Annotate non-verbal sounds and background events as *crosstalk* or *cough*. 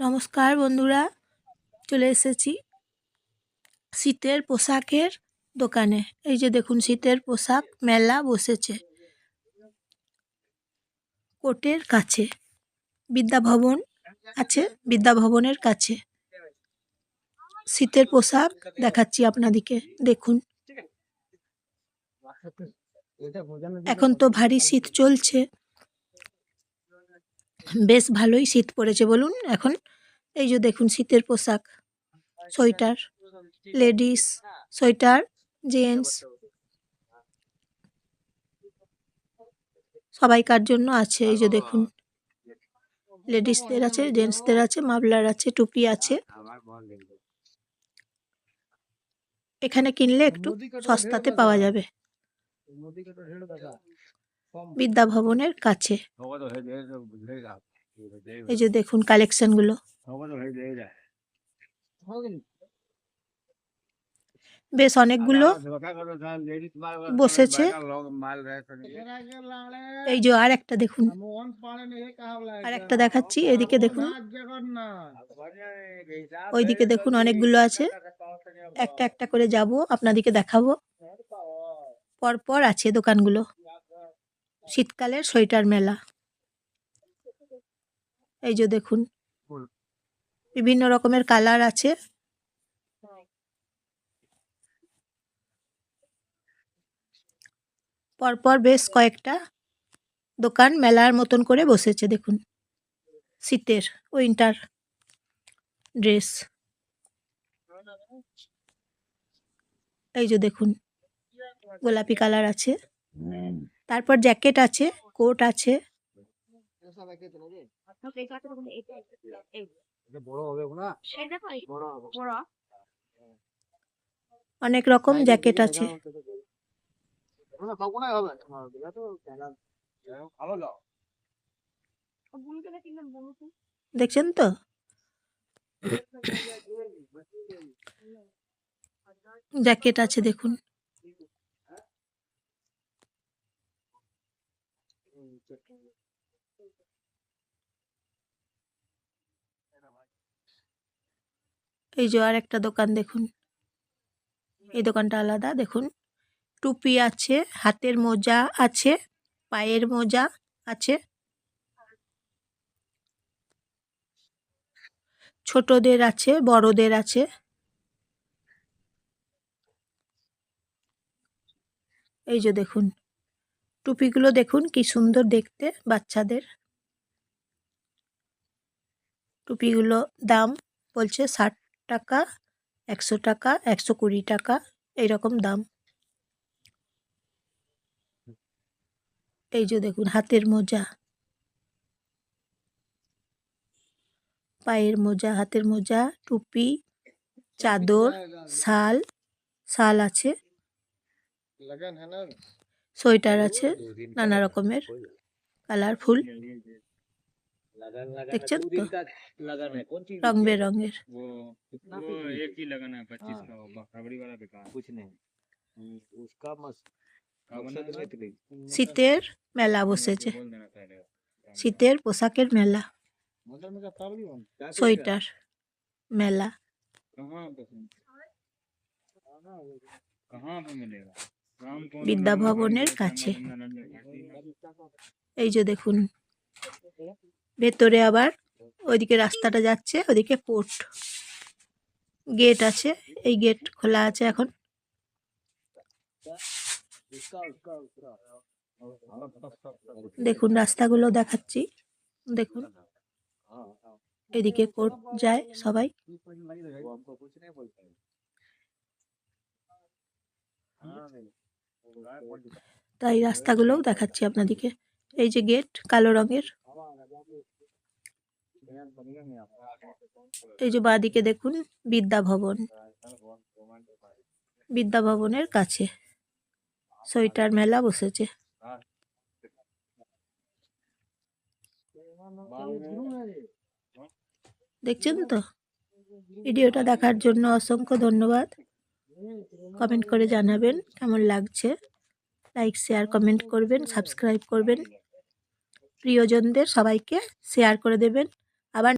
নমস্কার, বন্ধুরা। চলে এসেছি শীতের পোশাকের দোকানে। এই যে দেখুন, শীতের পোশাক মেলা বসেছে কোর্টের কাছে। বিদ্যাভবন আছে বিদ্যাভবনের কাছে। শীতের পোশাক দেখাচ্ছি আপনাদিকে। দেখুন। এখন তো ভারী শীত চলছে। বেশ ভালোই শীত পড়েছে বলুন এখন। এই যে দেখুন শীতের পোশাক সোয়েটার লেডিস সোয়েটার জেন্টস সবাইকার জন্য আছে এই যে দেখুন। লেডিসদের আছে জেন্টসদের আছে মাফলার আছে টুপি আছে। এখানে কিনলে একটু সস্তাতে পাওয়া যাবে। বিদ্যাভবনের কাছে। এই যে দেখুন কালেকশনগুলো। বেশ অনেকগুলো বসেছে। এই যে আর একটা দেখুন। আর একটা দেখাচ্ছি এদিকে দেখুন। ওইদিকে দেখুন অনেকগুলো আছে। একটা একটা করে যাব আপনাদেরকে দেখাবো। পরপর আছে দোকানগুলো। শীতকালের সোয়েটার মেলা। এই যে দেখুন বিভিন্ন রকমের কালার আছে। পরপর বেশ কয়েকটা দোকান মেলার মতন করে বসেছে দেখুন। শীতের উইন্টার ড্রেস। এই যে দেখুন গোলাপি কালার আছে। তারপর জ্যাকেট আছে কোট আছে। অনেক রকম জ্যাকেট আছে। দেখছেন তো? *coughs* জ্যাকেট আছে দেখুন। এই যে আর একটা দোকান দেখুন। এই দোকানটা আলাদা, দেখুন। টুপি আছে, হাতের মোজা আছে, পায়ের মোজা আছে। ছোটদের আছে, বড়দের আছে। এই যে দেখুন। টুপিগুলো দেখুন, কি সুন্দর দেখতে বাচ্চাদের। টুপিগুলো দাম বলছে ষাট টাকা, একশো টাকা, একশো কুড়ি টাকা এইরকম দাম। এই যে দেখুন, হাতের মোজা। পায়ের মোজা, হাতের মোজা, টুপি, চাদর, শাল শাল আছে। সোয়েটার আছে নানা রকমের কালারফুল দেখছেন তো রং বেরঙের वो एक ही लगाना है पच्चीस का वो खबड़ी वाला बेकार कुछ नहीं हम्म, उसका मस का बना मकसद है? नहीं শীতের মেলা বসেছে बोल देना पहले শীতের পোশাকের মেলা मतलब मेरा पावली बन क्या সোয়েটার মেলা कहाँ पे कहाँ पे मिलेगा रामपुर বিদ্যাভবনের কাছে। এই যে দেখুন, ভেতরে আবার ওইদিকে রাস্তাটা যাচ্ছে ওদিকে পোর্ট গেট আছে, এই গেট খোলা আছে এখন। দেখুন, রাস্তাগুলো দেখাচ্ছি, দেখুন। এদিকে কোর্ট যায় সবাই। হ্যাঁ তাই রাস্তাগুলোও দেখাচ্ছি আপনাদেরকে। এই যে গেট, কালো রঙের। এই যে বাদিকে দেখুন, বিদ্যা ভবন। বিদ্যা ভবনের কাছে। সোয়েটার মেলা বসেছে। দেখছেন তো? ভিডিওটা দেখার জন্য অসংখ্য ধন্যবাদ। কমেন্ট করে জানাবেন কেমন লাগছে। লাইক শেয়ার কমেন্ট করবেন সাবস্ক্রাইব করবেন। প্রিয়জনদের সবাইকে শেয়ার করে দেবেন।